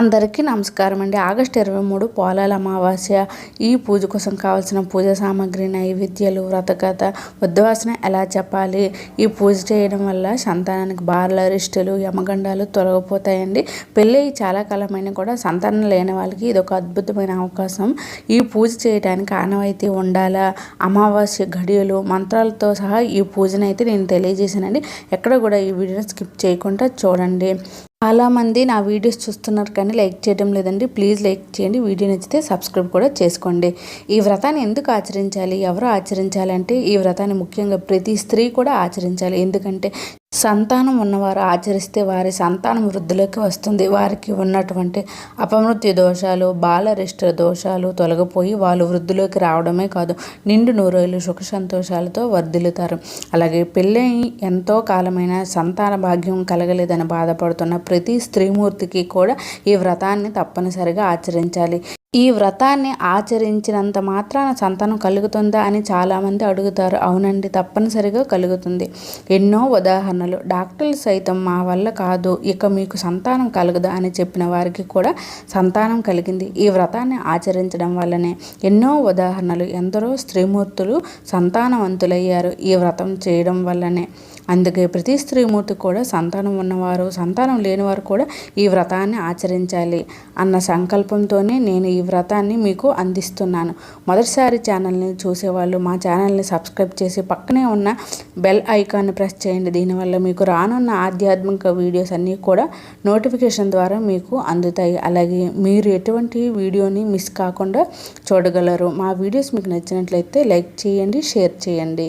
అందరికీ నమస్కారం అండి. ఆగస్టు ఇరవై మూడు పోలాల అమావాస్య. ఈ పూజ కోసం కావాల్సిన పూజ సామాగ్రి నైవేద్యాలు వ్రతకథ ఉద్వాసన ఎలా చెప్పాలి? ఈ పూజ చేయడం వల్ల సంతానానికి బార్ల యమగండాలు తొలగిపోతాయండి. పెళ్ళి చాలా కాలమైన కూడా సంతానం లేని వాళ్ళకి ఇది ఒక అద్భుతమైన అవకాశం. ఈ పూజ చేయడానికి ఆనవాయితీ ఉండాలా? అమావాస్య ఘడియలు మంత్రాలతో సహా ఈ పూజనైతే నేను తెలియజేశానండి. ఎక్కడ కూడా ఈ వీడియోని స్కిప్ చేయకుండా చూడండి. చాలామంది నా వీడియోస్ చూస్తున్నారు కానీ లైక్ చేయడం లేదండి. ప్లీజ్ లైక్ చేయండి. వీడియో నచ్చితే సబ్స్క్రైబ్ కూడా చేసుకోండి. ఈ వ్రతాన్ని ఎందుకు ఆచరించాలి? ఎవరు ఆచరించాలంటే ఈ వ్రతాన్ని ముఖ్యంగా ప్రతి స్త్రీ కూడా ఆచరించాలి. ఎందుకంటే సంతానం ఉన్నవారు ఆచరిస్తే వారి సంతానం వృద్ధిలోకి వస్తుంది. వారికి ఉన్నటువంటి అపమృత్యు దోషాలు బాలరిష్ట దోషాలు తొలగిపోయి వాళ్ళు వృద్ధిలోకి రావడమే కాదు నిండు నూరేళ్ళు సుఖ సంతోషాలతో వర్ధిల్లుతారు. అలాగే పెళ్ళై ఎంతో కాలమైన సంతాన భాగ్యం కలగలేదని బాధపడుతున్న ప్రతి స్త్రీమూర్తికి కూడా ఈ వ్రతాన్ని తప్పనిసరిగా ఆచరించాలి. ఈ వ్రతాన్ని ఆచరించినంత మాత్రాన సంతానం కలుగుతుందా అని చాలామంది అడుగుతారు. అవునండి తప్పనిసరిగా కలుగుతుంది. ఎన్నో ఉదాహరణలు. డాక్టర్లు సైతం మా వల్ల కాదు ఇక మీకు సంతానం కలుగుదా అని చెప్పిన వారికి కూడా సంతానం కలిగింది. ఈ వ్రతాన్ని ఆచరించడం వల్లనే ఎన్నో ఉదాహరణలు. ఎందరో స్త్రీమూర్తులు సంతానవంతులయ్యారు ఈ వ్రతం చేయడం వల్లనే. అందుకే ప్రతి స్త్రీమూర్తి కూడా సంతానం ఉన్నవారు సంతానం లేనివారు కూడా ఈ వ్రతాన్ని ఆచరించాలి అన్న సంకల్పంతోనే నేను ఈ వ్రతాన్ని మీకు అందిస్తున్నాను. మొదటిసారి ఛానల్ని చూసేవాళ్ళు మా ఛానల్ని సబ్స్క్రైబ్ చేసి పక్కనే ఉన్న బెల్ ఐకాన్ని ప్రెస్ చేయండి. దీనివల్ల మీకు రానున్న ఆధ్యాత్మిక వీడియోస్ అన్నీ కూడా నోటిఫికేషన్ ద్వారా మీకు అందుతాయి. అలాగే మీరు ఎటువంటి వీడియోని మిస్ కాకుండా చూడగలరు. మా వీడియోస్ మీకు నచ్చినట్లయితే లైక్ చేయండి షేర్ చేయండి.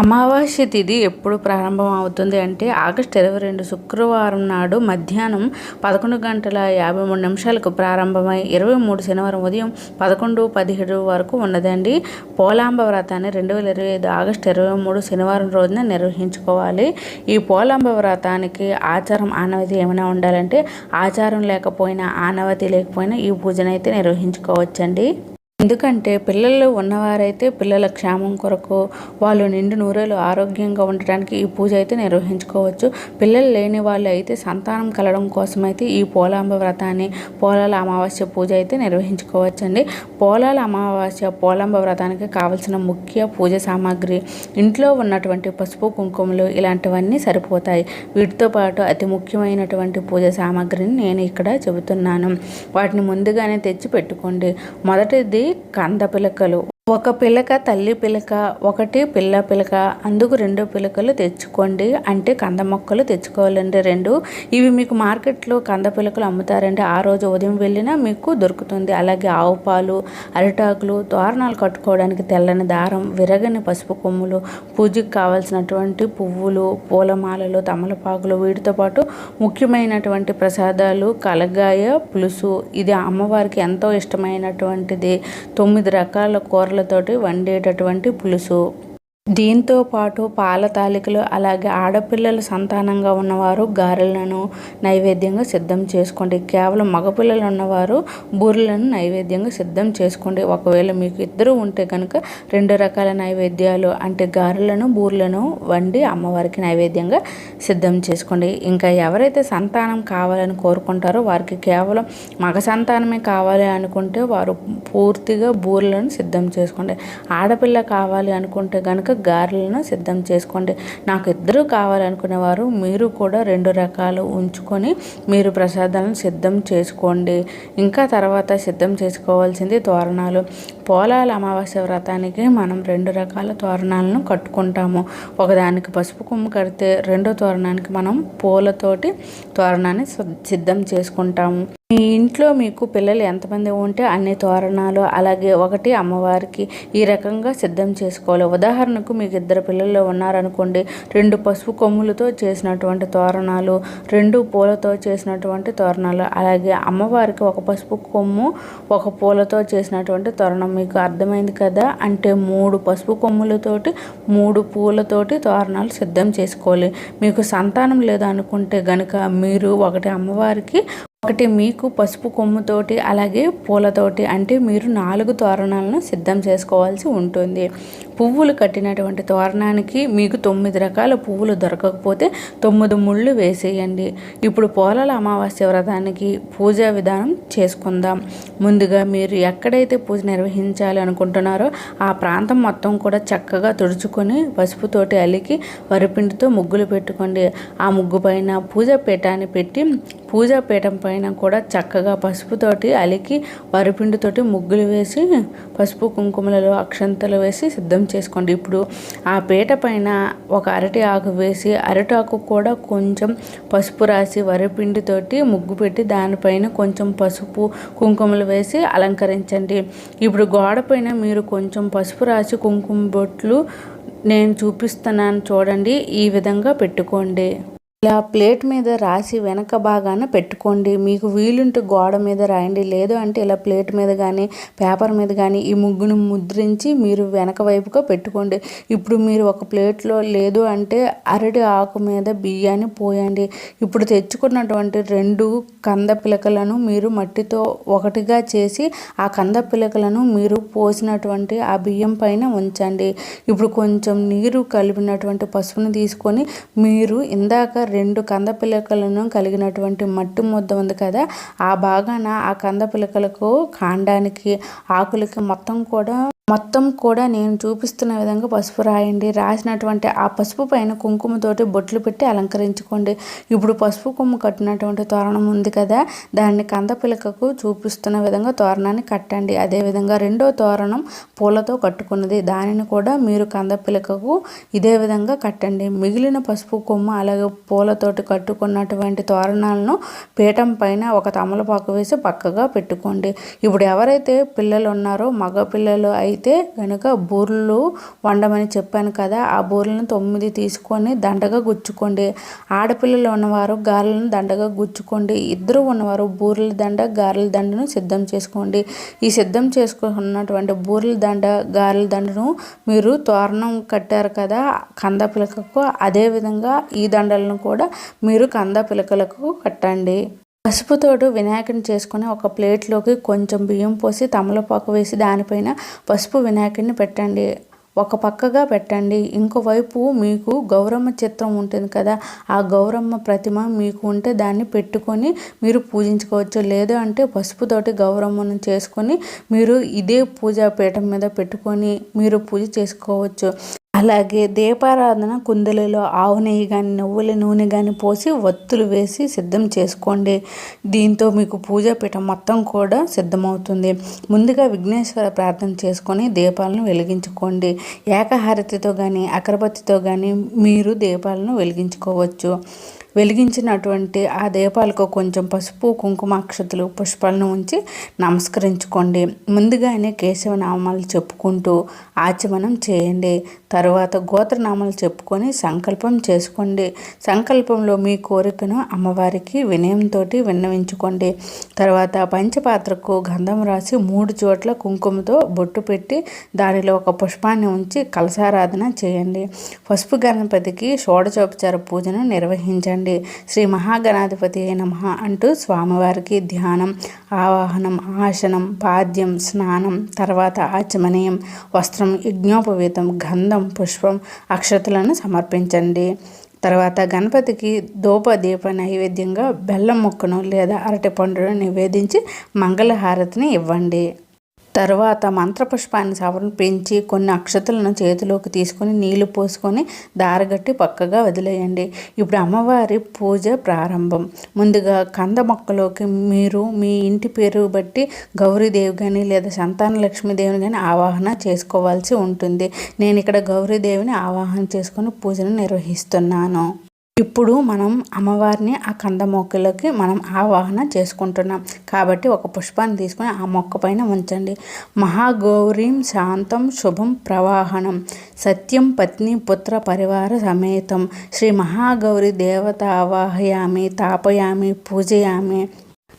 అమావాస్య తిథి ఎప్పుడు ప్రారంభం అవుతుంది అంటే ఆగస్టు ఇరవై రెండు శుక్రవారం నాడు మధ్యాహ్నం పదకొండు గంటల యాభై మూడు నిమిషాలకు ప్రారంభమై ఇరవై మూడు శనివారం ఉదయం పదకొండు పదిహేడు వరకు ఉన్నదండి. పోలాంబ వ్రతాన్ని రెండు వేల ఇరవై ఐదు ఆగస్టు ఇరవై మూడు శనివారం రోజున నిర్వహించుకోవాలి. ఈ పోలాంబ వ్రతానికి ఆచారం ఆనవతి ఏమైనా ఉండాలంటే ఆచారం లేకపోయినా ఆనవతి లేకపోయినా ఈ పూజనైతే నిర్వహించుకోవచ్చండి. ఎందుకంటే పిల్లలు ఉన్నవారైతే పిల్లల క్షేమం కొరకు వాళ్ళు నిండు నూరేలు ఆరోగ్యంగా ఉండటానికి ఈ పూజ అయితే నిర్వహించుకోవచ్చు. పిల్లలు లేని వాళ్ళు అయితే సంతానం కలడం కోసమైతే ఈ పోలాంబ వ్రతాన్ని పోలాల అమావాస్య పూజ అయితే నిర్వహించుకోవచ్చండి. పోలాల అమావాస్య పోలాంబ వ్రతానికి కావలసిన ముఖ్య పూజ సామాగ్రి ఇంట్లో ఉన్నటువంటి పసుపు కుంకుమలు ఇలాంటివన్నీ సరిపోతాయి. వీటితో పాటు అతి ముఖ్యమైనటువంటి పూజ సామాగ్రిని నేను ఇక్కడ చెబుతున్నాను. వాటిని ముందుగానే తెచ్చి పెట్టుకోండి. మొదటిది కంద పిలకలు ఒక పిలక తల్లి పిలక ఒకటి పిల్ల పిలక అందుకు రెండు పిలకలు తెచ్చుకోండి. అంటే కంద మొక్కలు తెచ్చుకోవాలండి రెండు. ఇవి మీకు మార్కెట్లో కంద పిలకలు అమ్ముతారండి. ఆ రోజు ఉదయం వెళ్ళినా మీకు దొరుకుతుంది. అలాగే ఆవు పాలు అరిటాకులు తోరణాలు కట్టుకోవడానికి తెల్లని దారం విరగని పసుపు కొమ్ములు పూజకి కావాల్సినటువంటి పువ్వులు పూలమాలలు తమలపాకులు వీటితో పాటు ముఖ్యమైనటువంటి ప్రసాదాలు కలగాయ పులుసు. ఇది అమ్మవారికి ఎంతో ఇష్టమైనటువంటిది. తొమ్మిది రకాల కూరలు కూరలతోటి వండేటటువంటి పులుసు. దీంతో పాటు పాల తాలికలు అలాగే ఆడపిల్లలు సంతానంగా ఉన్నవారు గారెలను నైవేద్యంగా సిద్ధం చేసుకోండి. కేవలం మగపిల్లలు ఉన్నవారు బూరెలను నైవేద్యంగా సిద్ధం చేసుకోండి. ఒకవేళ మీకు ఇద్దరు ఉంటే కనుక రెండు రకాల నైవేద్యాలు అంటే గారెలను బూరెలను వండి అమ్మవారికి నైవేద్యంగా సిద్ధం చేసుకోండి. ఇంకా ఎవరైతే సంతానం కావాలని కోరుకుంటారో వారికి కేవలం మగ సంతానమే కావాలి అనుకుంటే వారు పూర్తిగా బూరెలను సిద్ధం చేసుకోండి. ఆడపిల్ల కావాలి అనుకుంటే కనుక గారెలను సిద్ధం చేసుకోండి. నాకు ఇద్దరు కావాలనుకునేవారు మీరు కూడా రెండు రకాలు ఉంచుకొని మీరు ప్రసాదాలను సిద్ధం చేసుకోండి. ఇంకా తర్వాత సిద్ధం చేసుకోవాల్సింది తోరణాలు. పోలాల అమావాస్య వ్రతానికి మనం రెండు రకాల తోరణాలను కట్టుకుంటాము. ఒకదానికి పసుపు కొమ్ము కడితే రెండో తోరణానికి మనం పూలతోటి తోరణాన్ని సిద్ధం చేసుకుంటాము. మీ ఇంట్లో మీకు పిల్లలు ఎంతమంది ఉంటే అన్ని తోరణాలు అలాగే ఒకటి అమ్మవారికి ఈ రకంగా సిద్ధం చేసుకోవాలి. ఉదాహరణకు మీకు ఇద్దరు పిల్లలు ఉన్నారనుకోండి రెండు పసుపు కొమ్ములతో చేసినటువంటి తోరణాలు రెండు పూలతో చేసినటువంటి తోరణాలు అలాగే అమ్మవారికి ఒక పసుపు కొమ్ము ఒక పూలతో చేసినటువంటి తోరణం. మీకు అర్థమైంది కదా? అంటే మూడు పసుపు కొమ్ములతోటి మూడు పూలతోటి తోరణాలు సిద్ధం చేసుకోవాలి. మీకు సంతానం లేదనుకుంటే గనుక మీరు ఒకటి అమ్మవారికి ఒకటి మీకు పసుపు కొమ్ముతోటి అలాగే పూలతోటి అంటే మీరు నాలుగు తోరణాలను సిద్ధం చేసుకోవాల్సి ఉంటుంది. పువ్వులు కట్టినటువంటి తోరణానికి మీకు తొమ్మిది రకాల పువ్వులు దొరకకపోతే తొమ్మిది ముళ్ళు వేసేయండి. ఇప్పుడు పోలాల అమావాస్య వ్రతానికి పూజా విధానం చేసుకుందాం. ముందుగా మీరు ఎక్కడైతే పూజ నిర్వహించాలి అనుకుంటున్నారో ఆ ప్రాంతం మొత్తం కూడా చక్కగా తుడుచుకొని పసుపుతోటి అలికి వరిపిండితో ముగ్గులు పెట్టుకోండి. ఆ ముగ్గు పైన పూజా పీఠాన్ని పెట్టి పూజా పీఠం పైన కూడా చక్కగా పసుపుతోటి అలికి వరిపిండితోటి ముగ్గులు వేసి పసుపు కుంకుమలలో అక్షంతలు వేసి సిద్ధం చేసుకోండి. ఇప్పుడు ఆ పీట పైన ఒక అరటి ఆకు వేసి అరటి ఆకు కూడా కొంచెం పసుపు రాసి వరిపిండితోటి ముగ్గు పెట్టి దానిపైన కొంచెం పసుపు కుంకుమలు వేసి అలంకరించండి. ఇప్పుడు గోడపైన మీరు కొంచెం పసుపు రాసి కుంకుమ బొట్లు నేను చూపిస్తున్నాను చూడండి. ఈ విధంగా పెట్టుకోండి. ఇలా ప్లేట్ మీద రాసి వెనక భాగాన పెట్టుకోండి. మీకు వీలుంటే గోడ మీద రాయండి. లేదు అంటే ఇలా ప్లేట్ మీద కానీ పేపర్ మీద కానీ ఈ ముగ్గును ముద్రించి మీరు వెనక వైపుగా పెట్టుకోండి. ఇప్పుడు మీరు ఒక ప్లేట్లో లేదు అంటే అరటి ఆకు మీద బియ్యాన్ని పోయండి. ఇప్పుడు తెచ్చుకున్నటువంటి రెండు కంద పిలకలను మీరు మట్టితో ఒకటిగా చేసి ఆ కంద పిలకలను మీరు పోసినటువంటి ఆ బియ్యం పైన ఉంచండి. ఇప్పుడు కొంచెం నీరు కలిపినటువంటి పసుపును తీసుకొని మీరు ఇందాక రెండు కంద పిలకలను కలిగినటువంటి మట్టి ముద్ద ఉంది కదా ఆ భాగాన ఆ కంద పిలకలకు కాండానికి ఆకులకి మొత్తం కూడా మొత్తం కూడా నేను చూపిస్తున్న విధంగా పసుపు రాయండి. రాసినటువంటి ఆ పసుపు పైన కుంకుమతోటి బొట్లు పెట్టి అలంకరించుకోండి. ఇప్పుడు పసుపు కొమ్ము కట్టినటువంటి తోరణం ఉంది కదా దాన్ని కందపిలకకు చూపిస్తున్న విధంగా తోరణాన్ని కట్టండి. అదేవిధంగా రెండో తోరణం పూలతో కట్టుకున్నది. దానిని కూడా మీరు కందపిలకకు ఇదే విధంగా కట్టండి. మిగిలిన పసుపు కొమ్ము అలాగే పూలతోటి కట్టుకున్నటువంటి తోరణాలను పీఠం పైన ఒక తమలపాకు వేసి పక్కగా పెట్టుకోండి. ఇప్పుడు ఎవరైతే పిల్లలు ఉన్నారో మగ పిల్లలు అయితే కనుక బూరెలు వండమని చెప్పాను కదా ఆ బూరెలను తొమ్మిది తీసుకొని దండగా గుచ్చుకోండి. ఆడపిల్లలు ఉన్నవారు గారెలను దండగా గుచ్చుకోండి. ఇద్దరు ఉన్నవారు బూరెల దండ గారెల దండను సిద్ధం చేసుకోండి. ఈ సిద్ధం చేసుకున్నటువంటి బూరెల దండ గారెల దండను మీరు తోరణం కట్టారు కదా కంద పిలకకు అదేవిధంగా ఈ దండలను కూడా మీరు కంద పిలకలకు కట్టండి. పసుపుతోటి వినాయకుని చేసుకుని ఒక ప్లేట్లోకి కొంచెం బియ్యం పోసి తమలపాకు వేసి దానిపైన పసుపు వినాయకుడిని పెట్టండి. ఒక పక్కగా పెట్టండి. ఇంకోవైపు మీకు గౌరమ్మ చిత్రం ఉంటుంది కదా ఆ గౌరమ్మ ప్రతిమ మీకు ఉంటే దాన్ని పెట్టుకొని మీరు పూజించుకోవచ్చు. లేదు అంటే పసుపుతోటి గౌరమ్మను చేసుకొని మీరు ఇదే పూజా పీఠం మీద పెట్టుకొని మీరు పూజ చేసుకోవచ్చు. అలాగే దీపారాధన కుందలలో ఆవు నెయ్యి కానీ నువ్వుల నూనె కానీ పోసి ఒత్తులు వేసి సిద్ధం చేసుకోండి. దీంతో మీకు పూజా పీఠం మొత్తం కూడా సిద్ధమవుతుంది. ముందుగా విఘ్నేశ్వర ప్రార్థన చేసుకొని దీపాలను వెలిగించుకోండి. ఏకహారతితో కానీ అగరబత్తితో కానీ మీరు దీపాలను వెలిగించుకోవచ్చు. వెలిగించినటువంటి ఆ దీపాలకు కొంచెం పసుపు కుంకుమ అక్షతలు పుష్పాలను ఉంచి నమస్కరించుకోండి. ముందుగానే కేశవనామాలు చెప్పుకుంటూ ఆచమనం చేయండి. తరువాత గోత్రనామాలు చెప్పుకొని సంకల్పం చేసుకోండి. సంకల్పంలో మీ కోరికను అమ్మవారికి వినయంతో విన్నవించుకోండి. తర్వాత పంచపాత్రకు గంధం రాసి మూడు చోట్ల కుంకుమతో బొట్టు పెట్టి దానిలో ఒక పుష్పాన్ని ఉంచి కలసారాధన చేయండి. పసుపు గణపతికి షోడచోపచార పూజను నిర్వహించండి. చేయండి. శ్రీ మహాగణాధిపతి నమ అంటూ స్వామివారికి ధ్యానం ఆవాహనం ఆసనం పాద్యం స్నానం తర్వాత ఆచమనీయం వస్త్రం యజ్ఞోపవీతం గంధం పుష్పం అక్షతలను సమర్పించండి. తర్వాత గణపతికి దూప దీప నైవేద్యంగా బెల్లం ముక్కను లేదా అరటి పండును నివేదించి మంగళహారతిని ఇవ్వండి. తర్వాత మంత్రపుష్పాన్ని సమర్పించి కొన్ని అక్షతలను చేతిలోకి తీసుకొని నీళ్ళు పోసుకొని దారగట్టి పక్కగా వదిలేయండి. ఇప్పుడు అమ్మవారి పూజ ప్రారంభం. ముందుగా కంద మొక్కలోకి మీరు మీ ఇంటి పేరు బట్టి గౌరీదేవి కానీ లేదా సంతాన లక్ష్మీదేవిని కానీ ఆవాహన చేసుకోవాల్సి ఉంటుంది. నేను ఇక్కడ గౌరీదేవిని ఆవాహన చేసుకొని పూజను నిర్వహిస్తున్నాను. ఇప్పుడు మనం అమ్మవారిని ఆ కంద మొక్కలకి మనం ఆవాహన చేసుకుంటున్నాం. కాబట్టి ఒక పుష్పాన్ని తీసుకొని ఆ మొక్క పైన ఉంచండి. మహాగౌరీం శాంతం శుభం ప్రవాహనం. సత్యం పత్ని పుత్ర పరివార సమేతం. శ్రీ మహాగౌరి దేవత ఆవాహయామి తాపయామి పూజయామి.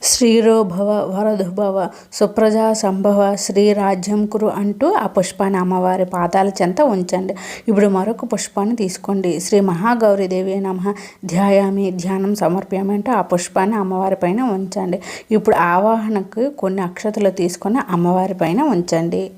శ్రీరోభవ వరదుభవ సుప్రజా సంభవ శ్రీరాజ్యం కురు అంటూ ఆ పుష్పాన్ని అమ్మవారి పాదాల చెంత ఉంచండి. ఇప్పుడు మరొక పుష్పాన్ని తీసుకోండి. శ్రీ మహాగౌరీదేవి నమ. ధ్యాయామి ధ్యానం సమర్ప్యామి ఆ పుష్పాన్ని అమ్మవారి పైన ఉంచండి. ఇప్పుడు ఆవాహనకు కొన్ని అక్షతలు తీసుకొని అమ్మవారి పైన ఉంచండి.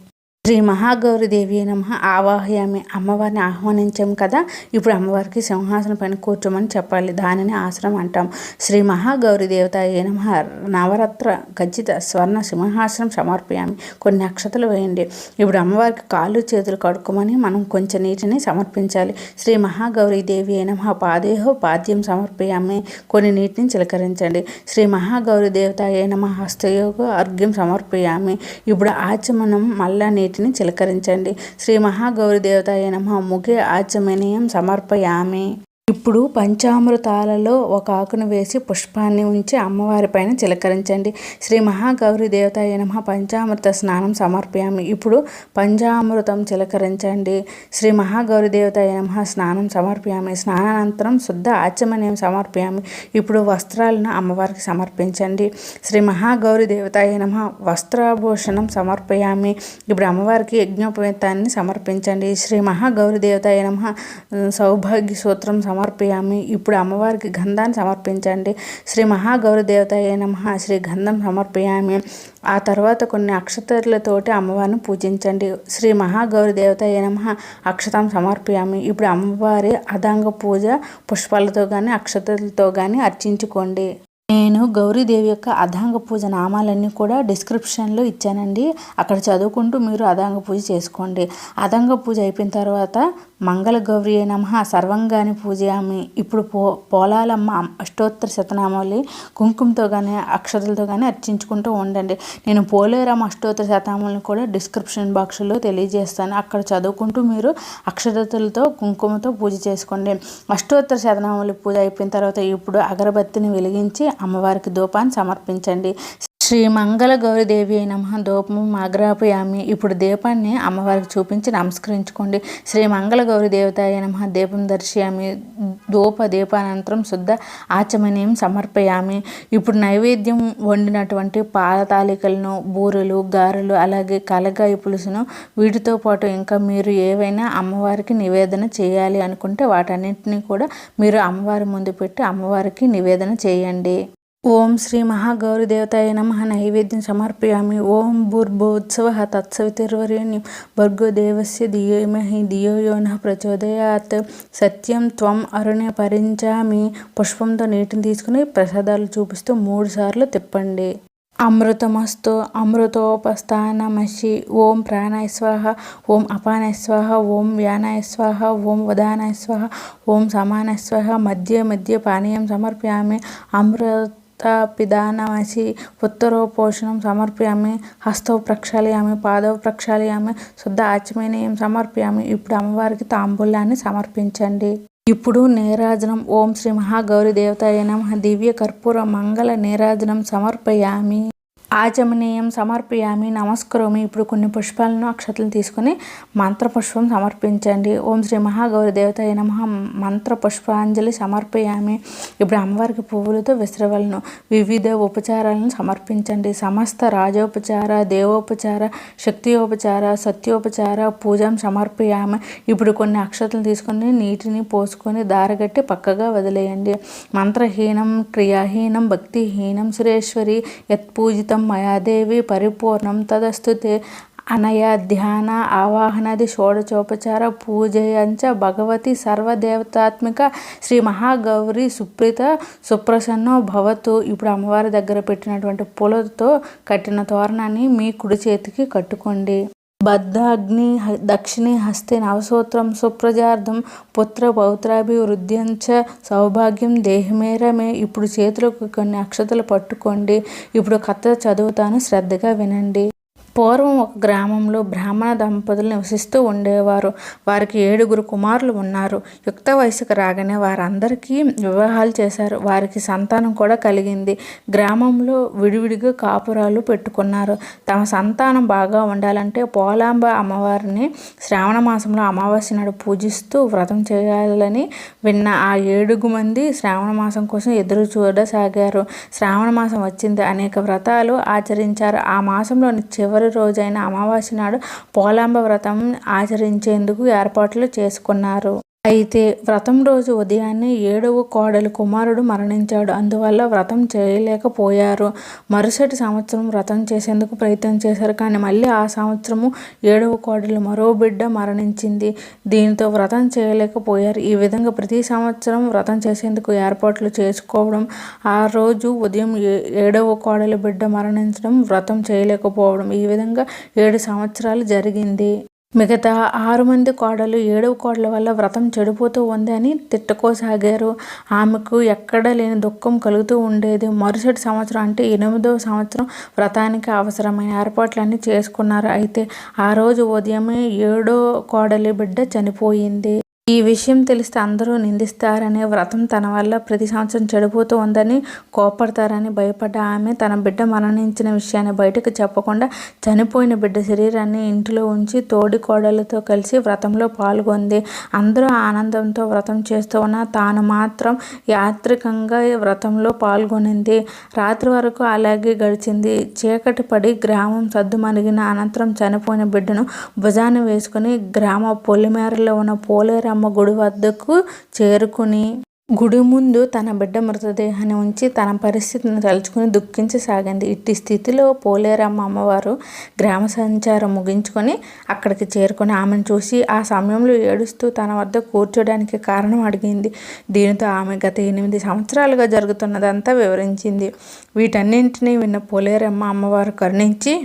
శ్రీ మహాగౌరిదేవి నమ. ఆవాహయామి. అమ్మవారిని ఆహ్వానించాం కదా. ఇప్పుడు అమ్మవారికి సింహాసనం పైన కూర్చోమని చెప్పాలి. దానిని ఆశ్రమం అంటాం. శ్రీ మహాగౌరిదేవత ఏ నమ. నవరత్న ఖచ్చిత స్వర్ణ సింహాసనం సమర్పయామి. కొన్ని అక్షతలు వేయండి. ఇప్పుడు అమ్మవారికి కాళ్ళు చేతులు కడుక్కోమని మనం కొంచెం నీటిని సమర్పించాలి. శ్రీ మహాగౌరి దేవి ఏ నమ. పాదేహో పాద్యం సమర్పయామి. కొన్ని నీటిని చిలకరించండి. శ్రీ మహాగౌరిదేవత ఏ నమ. హస్తయోగ అర్ఘ్యం సమర్పయామి. ఇప్పుడు ఆచమనం మళ్ళా నీటిని చిలకరించండి. శ్రీ మహాగౌరి దేవతాయ నమ. ముఖే ఆచమనీయం సమర్పయామి. ఇప్పుడు పంచామృతాలలో ఒక ఆకును వేసి పుష్పాన్ని ఉంచి అమ్మవారి పైన చిలకరించండి. శ్రీ మహాగౌరి దేవత నమ. పంచామృత స్నానం సమర్పయామి. ఇప్పుడు పంచామృతం చిలకరించండి. శ్రీ మహాగౌరి దేవత నమ. స్నానం సమర్పయామి. స్నానానంతరం శుద్ధ ఆచమనీయం సమర్పయామి. ఇప్పుడు వస్త్రాలను అమ్మవారికి సమర్పించండి. శ్రీ మహాగౌరి దేవత నమ. వస్త్రాభూషణం సమర్పయామి. ఇప్పుడు అమ్మవారికి యజ్ఞోపేతాన్ని సమర్పించండి. శ్రీ మహాగౌరి దేవత నమ. సౌభాగ్య సూత్రం సమర్ సమర్పయామి. ఇప్పుడు అమ్మవారికి గంధాన్ని సమర్పించండి. శ్రీ మహాగౌరదేవత నమ. శ్రీ గంధం సమర్పయామి. ఆ తర్వాత కొన్ని అక్షతలతోటి అమ్మవారిని పూజించండి. శ్రీ మహాగౌరదేవత నమ. అక్షతం సమర్పయామి. ఇప్పుడు అమ్మవారి అదాంగ పూజ పుష్పాలతో కానీ అక్షతలతో కానీ అర్చించుకోండి. నేను గౌరీదేవి యొక్క అధాంగ పూజ నామాలన్నీ కూడా డిస్క్రిప్షన్లో ఇచ్చానండి. అక్కడ చదువుకుంటూ మీరు అధాంగ పూజ చేసుకోండి. అధాంగ పూజ అయిపోయిన తర్వాత మంగళగౌరి నమ సర్వంగాని పూజయామి. ఇప్పుడు పో పోలాలమ్మ అష్టోత్తర శతనామాలి కుంకుమతో కానీ అక్షతలతో కానీ అర్చించుకుంటూ ఉండండి. నేను పోలేరమ్మ అష్టోత్తర శతనామాలను కూడా డిస్క్రిప్షన్ బాక్స్లో తెలియజేస్తాను. అక్కడ చదువుకుంటూ మీరు అక్షతలతో కుంకుమతో పూజ చేసుకోండి. అష్టోత్తర శతనామాలి పూజ అయిపోయిన తర్వాత ఇప్పుడు అగరబత్తిని వెలిగించి అమ్మవారికి ధూపాన్ని సమర్పించండి. శ్రీ మంగళ గౌరీదేవి నమ దూపము మాగ్రాపయామి ఇప్పుడు దీపాన్ని అమ్మవారికి చూపించి నమస్కరించుకోండి. శ్రీ మంగళ గౌరి దేవతాయ నమ దీపం దర్శయామి. దూప దీపానంతరం శుద్ధ ఆచమనీయం సమర్పయామి. ఇప్పుడు నైవేద్యం వండినటువంటి పాల తాలికలను బూరెలు గారెలు అలాగే కలగాయ పులుసును వీటితో పాటు ఇంకా మీరు ఏవైనా అమ్మవారికి నివేదన చేయాలి అనుకుంటే వాటన్నింటినీ కూడా మీరు అమ్మవారి ముందు పెట్టి అమ్మవారికి నివేదన చేయండి. ఓం శ్రీ మహాగౌరిదేవతాయ నమ. నైవేద్యం సమర్పయామి. ఓం భూర్భోత్సవ తత్సవితిర్వరేణ్యం భర్గోదేవస్య ధియోమహి ధియో యోన ప్రచోదయాత్. సత్యం త్వం అరుణ పరించామి. పుష్పంతో నీటిని తీసుకుని ప్రసాదాలు చూపిస్తూ మూడు సార్లు తిప్పండి. అమృతమస్తు అమృతోపస్థానమసి. ఓం ప్రాణాయ స్వాహ. ఓం అపానాయ స్వాహ. ఓం వ్యానాయ స్వాహ. ఓం వదానాయ స్వాహ. ఓం సమానాయ స్వాహ. మధ్య మధ్య పానీయం సమర్పయామి. అమృత పిదానమసి ఉత్తరోపోషణం సమర్పయామి హస్తౌ ప్రక్షాళయామి పాదవ ప్రక్షాళయామి శుద్ధ ఆచమనీయం సమర్పయామి. ఇప్పుడు అమ్మవారికి తాంబూలాన్ని సమర్పించండి. ఇప్పుడు నీరాజనం ఓం శ్రీ మహాగౌరి దేవతాయ నమ. దివ్య కర్పూర మంగళ నీరాజనం సమర్పయామి. ఆచమనీయం సమర్పయామి నమస్కరోమి. ఇప్పుడు కొన్ని పుష్పాలను అక్షతలు తీసుకొని మంత్రపుష్పం సమర్పించండి. ఓం శ్రీ మహాగౌరి దేవత నమ. మంత్ర పుష్పాంజలి సమర్పయామి. ఇప్పుడు అమ్మవారికి పువ్వులతో విశ్రవలను వివిధ ఉపచారాలను సమర్పించండి. సమస్త రాజోపచార దేవోపచార శక్తియోపచార సత్యోపచార పూజం సమర్పయామి. ఇప్పుడు కొన్ని అక్షతలు తీసుకొని నీటిని పోసుకొని దారగట్టి పక్కగా వదిలేయండి. మంత్రహీనం క్రియాహీనం భక్తిహీనం సురేశ్వరి యత్పూజితం మయాదేవి పరిపూర్ణం తదస్తుతే అనయ ధ్యాన ఆవాహనది షోడచోపచార పూజయంచ భగవతి సర్వదేవతాత్మిక శ్రీ మహాగౌరి సుప్రీత సుప్రసన్నో భవతు. ఇప్పుడు అమ్మవారి దగ్గర పెట్టినటువంటి పూలతో కట్టిన తోరణాన్ని మీ కుడి చేతికి కట్టుకోండి. బద్ధాగ్ని దక్షిణే హస్తే నవసూత్రం సుప్రజార్థం పుత్ర పౌత్రాభివృద్ధ్యంచ సౌభాగ్యం దేహమేరమే ఇప్పుడు చేతులకు కొన్ని అక్షతలు పట్టుకోండి. ఇప్పుడు కథ చదువుతాను. శ్రద్ధగా వినండి. పూర్వం ఒక గ్రామంలో బ్రాహ్మణ దంపతులు నివసిస్తూ ఉండేవారు. వారికి ఏడుగురు కుమారులు ఉన్నారు. యుక్త వయసుకు రాగానే వారందరికీ వివాహాలు చేశారు. వారికి సంతానం కూడా కలిగింది. గ్రామంలో విడివిడిగా కాపురాలు పెట్టుకున్నారు. తమ సంతానం బాగా ఉండాలంటే పోలాంబ అమ్మవారిని శ్రావణ మాసంలో అమావాస్య నాడు పూజిస్తూ వ్రతం చేయాలని విన్న ఆ ఏడుగు మంది శ్రావణ మాసం కోసం ఎదురు చూడసాగారు. శ్రావణ మాసం వచ్చింది. అనేక వ్రతాలు ఆచరించారు. ఆ మాసంలోని చివరి రోజైన అమావాస్య నాడు పోలాంబ వ్రతం ఆచరించేందుకు ఏర్పాట్లు చేసుకున్నారు. అయితే వ్రతం రోజు ఉదయాన్నే ఏడవ కోడలు కుమారుడు మరణించాడు. అందువల్ల వ్రతం చేయలేకపోయారు. మరుసటి సంవత్సరం వ్రతం చేసేందుకు ప్రయత్నం చేశారు. కానీ మళ్ళీ ఆ సంవత్సరము ఏడవ కోడలు మరో బిడ్డ మరణించింది. దీంతో వ్రతం చేయలేకపోయారు. ఈ విధంగా ప్రతి సంవత్సరం వ్రతం చేసేందుకు ఏర్పాట్లు చేసుకోవడం ఆ రోజు ఉదయం ఏడవ కోడలు బిడ్డ మరణించడం వ్రతం చేయలేకపోవడం ఈ విధంగా ఏడు సంవత్సరాలు జరిగింది. మిగతా ఆరు మంది కోడలు ఏడవ కోడల వల్ల వ్రతం చెడిపోతూ ఉంది అని తిట్టుకోసాగారు. ఆమెకు ఎక్కడ లేని దుఃఖం కలుగుతూ ఉండేది. మరుసటి సంవత్సరం అంటే ఎనిమిదవ సంవత్సరం వ్రతానికి అవసరమైన ఏర్పాట్లన్నీ చేసుకున్నారు. అయితే ఆ రోజు ఉదయమే ఏడో కోడలి బిడ్డ చనిపోయింది. ఈ విషయం తెలిస్తే అందరూ నిందిస్తారనే వ్రతం తన వల్ల ప్రతి సంవత్సరం చెడిపోతూ ఉందని కోపడతారని భయపడ్డ ఆమె తన బిడ్డ మరణించిన విషయాన్ని బయటకు చెప్పకుండా చనిపోయిన బిడ్డ శరీరాన్ని ఇంటిలో ఉంచి తోడి కోడలతో కలిసి వ్రతంలో పాల్గొంది. అందరూ ఆనందంతో వ్రతం చేస్తూ ఉన్న తాను మాత్రం యాత్రికంగా వ్రతంలో పాల్గొనింది. రాత్రి వరకు అలాగే గడిచింది. చీకటి పడి గ్రామం సద్దుమణిగిన అనంతరం చనిపోయిన బిడ్డను భుజాన్ని వేసుకుని గ్రామ పొలిమేరలో ఉన్న పోలేరమ్మ అమ్మ గుడి వద్దకు చేరుకుని గుడి ముందు తన బిడ్డ మృతదేహాన్ని ఉంచి తన పరిస్థితిని తలుచుకుని దుఃఖించసాగింది. ఇట్టి స్థితిలో పోలేరమ్మ అమ్మవారు గ్రామ సంచారం ముగించుకొని అక్కడికి చేరుకొని ఆమెను చూసి ఆ సమయంలో ఏడుస్తూ తన వద్ద కూర్చోడానికి కారణం అడిగింది. దీనితో ఆమె గత ఎనిమిది సంవత్సరాలుగా జరుగుతున్నదంతా వివరించింది. వీటన్నింటినీ విన్న పోలేరమ్మ అమ్మవారు కరుణించి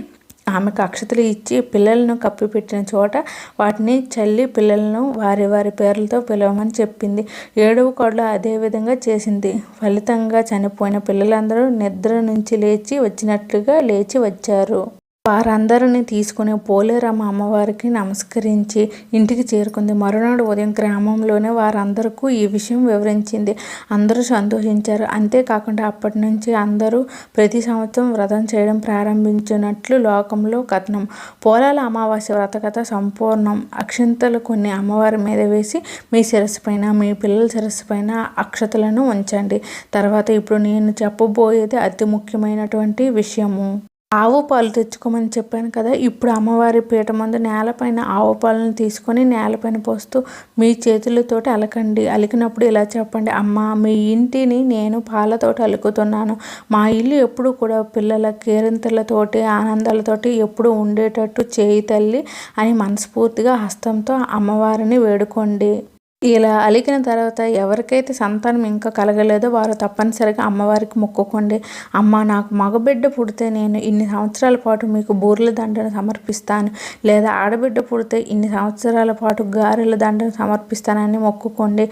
ఆమెకు అక్షతలు ఇచ్చి పిల్లలను కప్పిపెట్టిన చోట వాటిని చల్లి పిల్లలను వారి వారి పేర్లతో పిలవమని చెప్పింది. ఏడవ కోడలు అదే విధంగా చేసింది. ఫలితంగా చనిపోయిన పిల్లలందరూ నిద్ర నుంచి లేచి వచ్చినట్లుగా లేచి వచ్చారు. వారందరిని తీసుకుని పోలేరమ్మ అమ్మవారికి నమస్కరించి ఇంటికి చేరుకుంది. మరునాడు ఉదయం గ్రామంలోనే వారందరికీ ఈ విషయం వివరించింది. అందరూ సంతోషించారు. అంతేకాకుండా అప్పటి నుంచి అందరూ ప్రతి సంవత్సరం వ్రతం చేయడం ప్రారంభించినట్లు లోకంలో కథనం. పోలాల అమావాస్య వ్రతకథ సంపూర్ణం. అక్షంతలు కొన్ని అమ్మవారి మీద వేసి మీ శిరస్సు పైన మీ పిల్లల శిరస్సు పైన అక్షతలను ఉంచండి. తర్వాత ఇప్పుడు నేను చెప్పబోయేది అతి ముఖ్యమైనటువంటి విషయము. ఆవు పాలు తెచ్చుకోమని చెప్పాను కదా ఇప్పుడు అమ్మవారి పీట ముందు నేలపైన ఆవు పాలను తీసుకొని నేలపైన పోస్తూ మీ చేతులతోటి అలకండి. అలికినప్పుడు ఇలా చెప్పండి అమ్మ మీ ఇంటిని నేను పాలతోటి అలుకుతున్నాను. మా ఇల్లు ఎప్పుడు కూడా పిల్లల కేరింతలతోటి ఆనందాలతోటి ఎప్పుడు ఉండేటట్టు చేయి తల్లి అని మనస్ఫూర్తిగా హస్తంతో అమ్మవారిని వేడుకోండి. ఇలా అలికిన తర్వాత ఎవరికైతే సంతానం ఇంకా కలగలేదో వారు తప్పనిసరిగా అమ్మవారికి మొక్కుకోండి. అమ్మ నాకు మగబిడ్డ పుడితే నేను ఇన్ని సంవత్సరాల పాటు మీకు బూరెల దండను సమర్పిస్తాను. లేదా ఆడబిడ్డ పుడితే ఇన్ని సంవత్సరాల పాటు గారెల దండను సమర్పిస్తానని మొక్కుకోండి.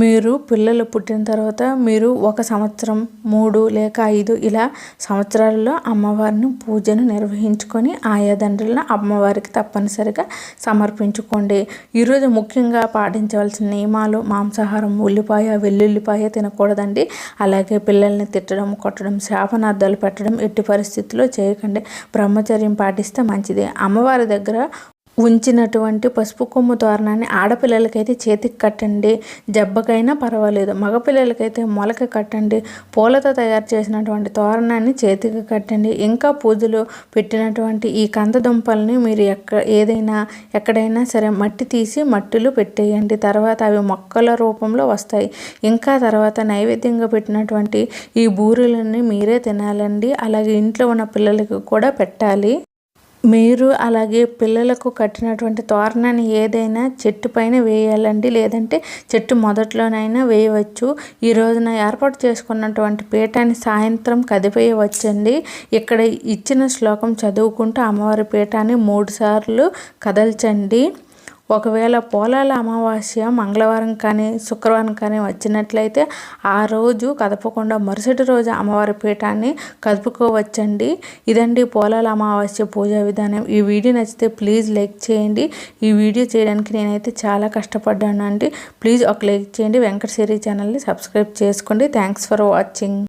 మీరు పిల్లలు పుట్టిన తర్వాత మీరు ఒక సంవత్సరం మూడు లేక ఐదు ఇలా సంవత్సరాలలో అమ్మవారిని పూజను నిర్వహించుకొని ఆయా అమ్మవారికి తప్పనిసరిగా సమర్పించుకోండి. ఈరోజు ముఖ్యంగా పాటించవలసిన నియమాలు మాంసాహారం ఉల్లిపాయ వెల్లుల్లిపాయ తినకూడదండి. అలాగే పిల్లల్ని తిట్టడం కొట్టడం శాపనార్థాలు పెట్టడం ఎట్టి పరిస్థితుల్లో చేయకండి. బ్రహ్మచర్యం పాటిస్తే మంచిది. అమ్మవారి దగ్గర ఉంచినటువంటి పసుపు కొమ్ము తోరణాన్ని ఆడపిల్లలకైతే చేతికి కట్టండి జబ్బకైనా పర్వాలేదు. మగపిల్లలకైతే మొలక కట్టండి పూలతో తయారు చేసినటువంటి తోరణాన్ని చేతికి కట్టండి. ఇంకా పూజలు పెట్టినటువంటి ఈ కంద దుంపల్ని మీరు ఎక్క ఏదైనా ఎక్కడైనా సరే మట్టి తీసి మట్టిలో పెట్టేయండి. తర్వాత అవి మొక్కల రూపంలో వస్తాయి. ఇంకా తర్వాత నైవేద్యంగా పెట్టినటువంటి ఈ బూరెలన్నీ మీరే తినాలండి. అలాగే ఇంట్లో ఉన్న పిల్లలకి కూడా పెట్టాలి. మీరు అలాగే పిల్లలకు కట్టినటువంటి తోరణాన్ని ఏదైనా చెట్టు పైన వేయాలండి లేదంటే చెట్టు మొదట్లోనైనా వేయవచ్చు. ఈ రోజున ఏర్పాటు చేసుకున్నటువంటి పీఠాన్ని సాయంత్రం కదిపేయవచ్చండి. ఇక్కడ ఇచ్చిన శ్లోకం చదువుకుంటూ అమ్మవారి పీఠాన్ని మూడు సార్లు కదల్చండి. ఒకవేళ పోలాల అమావాస్య మంగళవారం కానీ శుక్రవారం కానీ వచ్చినట్లయితే ఆ రోజు కదపకుండా మరుసటి రోజు అమ్మవారి పీఠాన్ని కదుపుకోవచ్చండి. ఇదండి పోలాల అమావాస్య పూజా విధానం. ఈ వీడియో నచ్చితే ప్లీజ్ లైక్ చేయండి. ఈ వీడియో చేయడానికి నేనైతే చాలా కష్టపడ్డాను అండి ప్లీజ్ ఒక లైక్ చేయండి. వెంకట సిరీ ఛానల్ని సబ్స్క్రైబ్ చేసుకోండి. Thanks for watching.